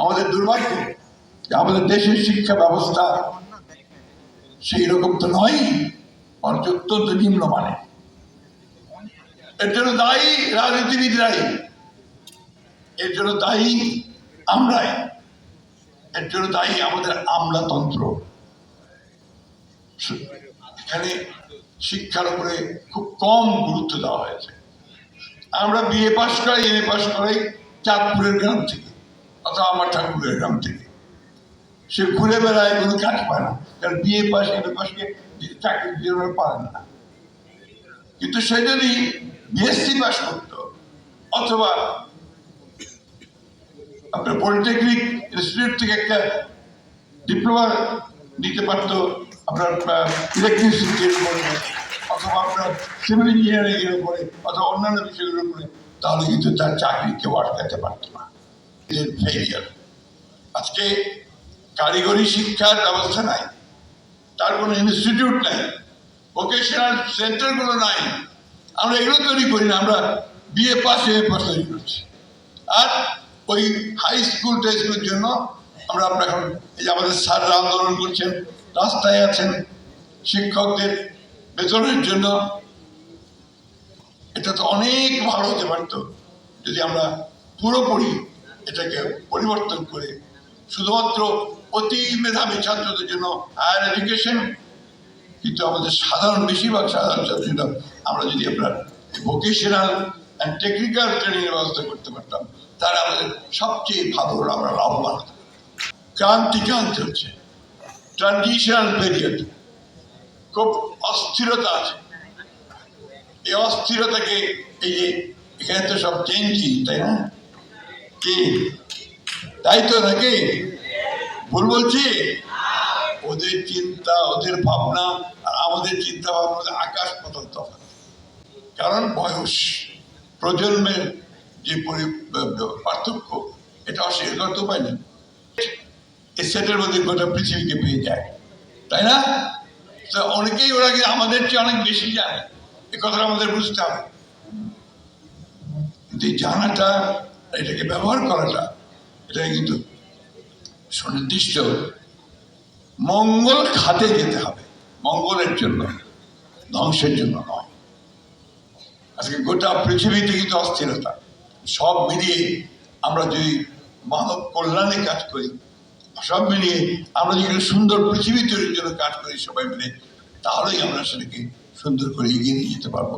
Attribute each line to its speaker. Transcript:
Speaker 1: আমাদের দুর্ভাগ্য আমাদের দেশের শিক্ষা ব্যবস্থা সেই রকম তো নয় বরঞ্চ অত্যন্ত নিম্নমানের এর জন্য দায়ী রাজনীতিবিদরাই, এর জন্য দায়ী আমরাই, এর জন্য দায়ী আমাদের আমলাতন্ত্র। এখানে শিক্ষার উপরে খুব কম গুরুত্ব দেওয়া হয়েছে। আমরা বিএ পাস করাই এম এ পাশ করাই চাঁদপুরের গ্রাম থেকে। অথবা আমার ঠাকুরের গ্রাম থেকে। সে ঘুরে বেড়ায়, কোনো কাজ পায় না। কারণ বিএ পাস এম এ পাসকে চাকরি জন্য পারেন না। কিন্তু সে যদি বিএসসি পাস করতো, অথবা আপনার পলিটেকনিক ইনস্টিটিউট থেকে একটা ডিপ্লোমা নিতে পারতো, আপনার ইলেকট্রিসিটির উপরে, অথবা আপনার সিভিল ইঞ্জিনিয়ারিং এর উপরে, অথবা অন্যান্য বিষয়গুলোর উপরে, তাহলে কিন্তু তার চাকরি কেউ আটকাতে পারতো না। আজকে কারিগরি শিক্ষার ব্যবস্থা নাই, তার কোনো ইনস্টিটিউট নাই ভোকেশনাল সেন্টারগুলো নাই। আমরা এগুলো তৈরি করি না, আমরা বিএ পাস এ পাস তৈরি করছি। আর ওই হাই স্কুল টেস্টগুলোর জন্য আমরা আমরা এখন এই যে আমাদের স্যাররা আন্দোলন করছেন, রাস্তায় আছেন, শিক্ষকদের বেতনের জন্য এটা তো অনেক ভালো হতে পারতো। যদি আমরা পুরোপুরি এটাকে পরিবর্তন করে। শুধুমাত্র অতি মেধাবী ছাত্রদের জন্য হায়ার এডুকেশন কিন্তু আমাদের সাধারণ বেশিরভাগ সাধারণ ছাত্রীরা আমরা যদি আপনার ভোকেশনাল অ্যান্ড টেকনিক্যাল ট্রেনিং এর ব্যবস্থা করতে পারতাম, তাহলে আমাদের সবচেয়ে ভালো আমরা লাভবান ক্রান্তিকাল চলছে ট্রানজিশনাল পিরিয়ড খুব অস্থিরতা আছে। এই অস্থিরতাকে এই যে এখানে তো সব চেঞ্জিং তাই না? কি? তাই তো নাকি? ভুল বলছি? ওদের চিন্তা, ওদের ভাবনা আর আমাদের চিন্তা ভাবনা আকাশ পাতাল তফাৎ। কারণ বয়স, প্রজন্মের যে পরি- পার্থক্য, এটা অস্বীকার করতে উপায় নেই। এই সেটের মধ্যে গোটা পৃথিবীকে পেয়ে যায়। তাই না? তো অনেকেই ওরা আমাদের চেয়ে অনেক বেশি জানে? এ কথাটা আমাদের বুঝতে হবে। কিন্তু জানাটা এটাকে ব্যবহার করাটা এটা কিন্তু সুনির্দিষ্ট। মঙ্গল খাতে যেতে হবে, মঙ্গলের জন্য, ধ্বংসের জন্য নয়। আজকে গোটা পৃথিবীতে কিন্তু অস্থিরতা, সব মিলিয়ে আমরা যদি মানব কল্যাণে কাজ করি, সব মিলিয়ে আমরা যদি সুন্দর পৃথিবী তৈরির জন্য কাজ করি সবাই মিলে, তাহলেই আমরা সেটাকে সুন্দর করে এগিয়ে নিয়ে যেতে পারব।